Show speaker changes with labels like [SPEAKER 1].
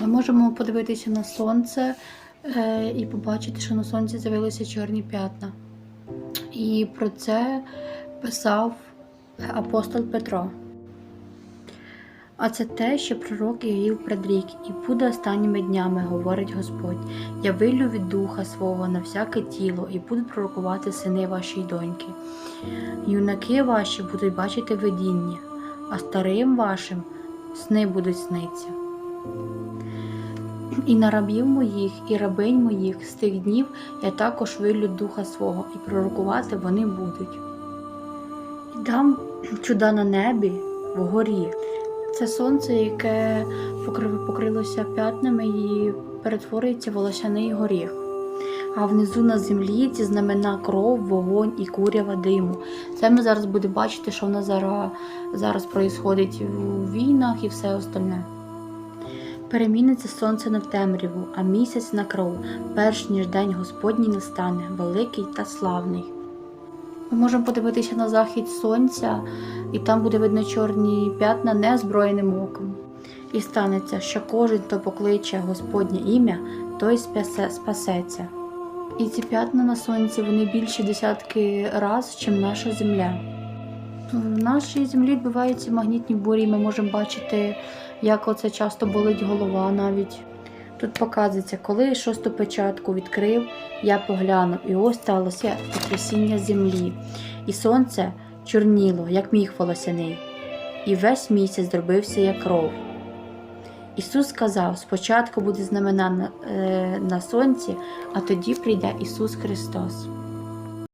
[SPEAKER 1] Ми можемо подивитися на сонце е, і побачити, що на сонці з'явилися чорні п'ятна. І про це писав апостол Петро. А це те, що пророк Ігіл предрік, і буде останніми днями, говорить Господь. Я вилю від духа свого на всяке тіло, і будуть пророкувати сини ваші й доньки. Юнаки ваші будуть бачити видіння, а старим вашим сни будуть сниться. І на рабів моїх, і рабинь моїх з тих днів я також вилю духа свого, і пророкувати вони будуть. І дам чуда на небі вгорі. Це сонце, яке покрилося п'ятнами і перетворюється в волосяний горіх. А внизу на землі ці знамена кров, вогонь і курява диму. Це ми зараз будемо бачити, що в нас зараз, зараз у війнах і все остальне. Переміниться сонце на темряву, а місяць на кров, перш ніж день Господній настане, великий та славний. Ми можемо подивитися на захід сонця, і там буде видно чорні п'ятна незброєним оком. І станеться, що кожен, хто покличе Господнє ім'я, той спасе, спасеться. І ці п'ятна на сонці вони більші десятки раз, чим наша земля. В нашій землі відбуваються магнітні бурі, і ми можемо бачити, як оце часто болить голова навіть. Тут показується, коли шосту печатку відкрив, я поглянув, і ось сталося потрясіння землі, і сонце чорніло, як міг волосяний, і весь місяць зробився як кров. Ісус сказав: спочатку буде знамена на, е, на сонці, а тоді прийде Ісус Христос.